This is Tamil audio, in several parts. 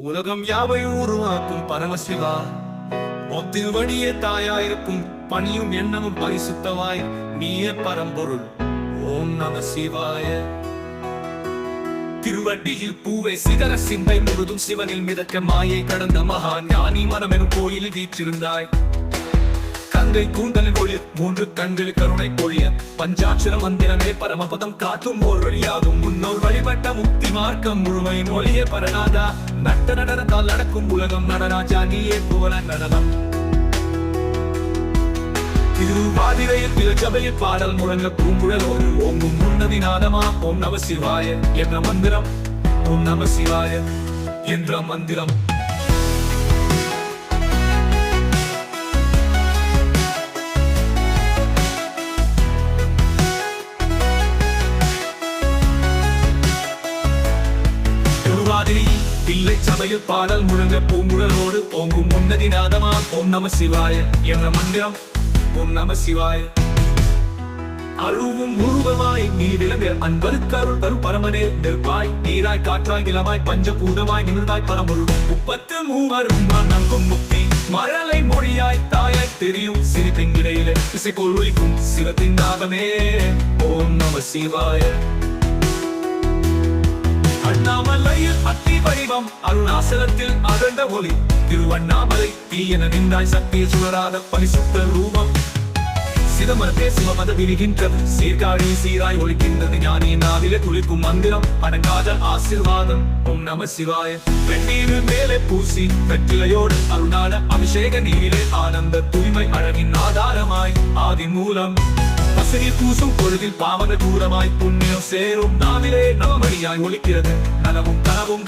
உலகம் யாவை உருவாக்கும் பரமசிவா? மொத்தில் வழியே தாயாயிருக்கும் பணியும் எண்ணமும் பரிசுத்தவாய் நீய பரம்பொருள். ஓம் நம சிவாய. திருவட்டியில் பூவை சிகர சிந்தை முழுதும் சிவனில் மிதக்க மாயை கடந்த மகா ஞானி மனமெனும் கோயிலில் வீற்றிருந்தாய். கங்கை கூந்தலில் ஒளி மூன்று கண்கள் கருணை பொழிய பஞ்சாட்சர மந்திரமே பரமபதம் காட்டும் ஓர் வழியாகும். முன்னோர் வழிபட்ட முக்தி மார்க்கம் முழுமையின் ஒளியே பரநாதா. நட்ட நடனத்தால் நடக்கும் உலகம் நடராஜா நீயே போல நடனம். திருவாதிரையில் திருச்சபையில் பாடல் முழங்க பூங்குழலோடு ஓங்கும் முன்னதி நாதமா ஓம் நம சிவாய. என்ற மந்திரம் ஓம் நம சிவாய. என்ற மந்திரம். மாதிரி இல்லை சபையில் பாடல் முழங்க பூங்குழலோடு ஓங்கும் முன்னதி நாதமா ஓம் நம சிவாய என்ற மந்திரம். ஓம் நம சிவாய. அருவும் உருவமாய் நீ விளங்க அன்பருக்கு கருள் தரும் பரமனே. நெருப்பாய் நீராய் காற்றாய் நிலமாய் பஞ்சபூதமாய் நிமிர்ந்தாய் பரம்பொருள். முப்பத்து மூவரும் நங்கும் முக்தி. மரலை மொழியாய் தாயாய் தெரியும் சிறு தெங்கிடையில இசை பொருளிக்கும் சிவத்தின் நாதமே ஓம் நம சிவாய. திருவண்ணாமலையில் அத்தி வடிவம். அருணாசலத்தில் அகண்ட ஒளி. திருவண்ணாமலை தீயன நின்றாய் சக்தியில் சுழராத பரிசுத்த ரூபம். சிதம்பரத்தே சிவமத விரிகின்ற சீர்காழி சீராய் ஒழிக்கின்றது. ஞானி நாவிலே துளிக்கும் மந்திரம். அடங்காத ஆசிர்வாதம். ஓம் நம சிவாய. வெண்ணீரு மேலே பூசி வெற்றிலையோடு அருணான அபிஷேக நீரிலே ஆனந்த தூய்மை அழகின் ஆதாரமாய் ஆதி மூலம் பசிரில் பூசும் பொழுதில் பாவன தூரமாய் புண்ணியம் சேரும். நாவிலே நவமணியாய் ஒழிக்கிறது நனவும் கனவும்.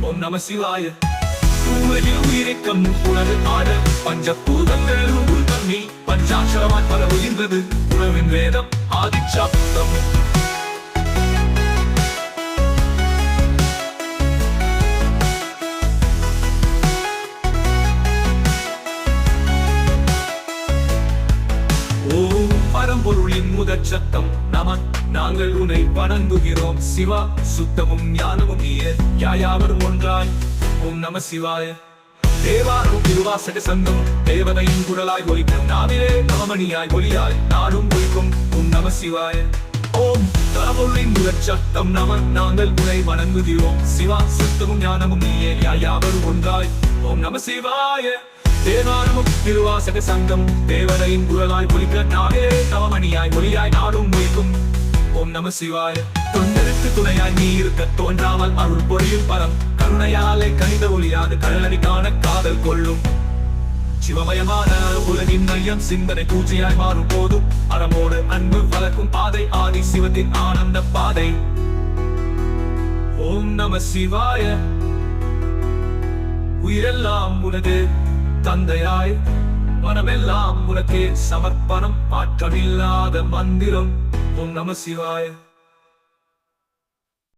ஓம் நம சிவாய. பூவையில் உயிரிக்கம் உணவு ஆட பஞ்சபூதங்கள் உள் தண்ணி பஞ்சாட்சரமாய் பல உயிர்ந்தது உணவின் வேதம் ஆதிச்சாப்தம். பரம்பொருளின் முதற் சத்தம் நமன் நாங்கள் உன்னை வணங்குகிறோம். சிவா சுத்தமும் ஞானமும் நீயே. யாயாவரும் ஒன்றாய். ஓம் நம சிவாய. தேவாரும் திருவாசக சங்கம். தேவதையின் குரலாய் ஒலிக்கும் நாவிலே நவமணியாய் ஒளியாய் நாடும் ஒலிக்கும் ஓம் நம சிவாய. ஓம் தரபொருளின் முதற் சத்தம் நமன் நாங்கள் உன்னை வணங்குகிறோம். சிவா சுத்தமும் ஞானமும் நீயே. யாயாவரும் ஒன்றாய். ஓம் நம சிவாய. தேவாரமும் திருவாசக சங்கம். தேவரையின் குரலாய் ஒலிக்க நாவே தவமணியாய் ஒளியாய் நாடும் ஒழிக்கும் ஓம் நம சிவாய. தொண்டருக்கு துணையாய் நீ இருக்க தோன்றாமல் அருள் பொழியும் பரம். கருணையாலே கனித ஒளியாது கல்லறி காதல் கொள்ளும். சிவமயமான உலகின் மையம் சிந்தனை பூஜையாய் மாறும் போதும் அறமோடு அன்பு வளர்க்கும் பாதை ஆதி சிவத்தின் ஆனந்த பாதை. ஓம் நம சிவாய. உயிரெல்லாம் உனது தந்தையாய் மனமெல்லாம் உனக்கே சமர்ப்பணம். மாற்றமில்லாத மந்திரம். உன் நம சிவாய.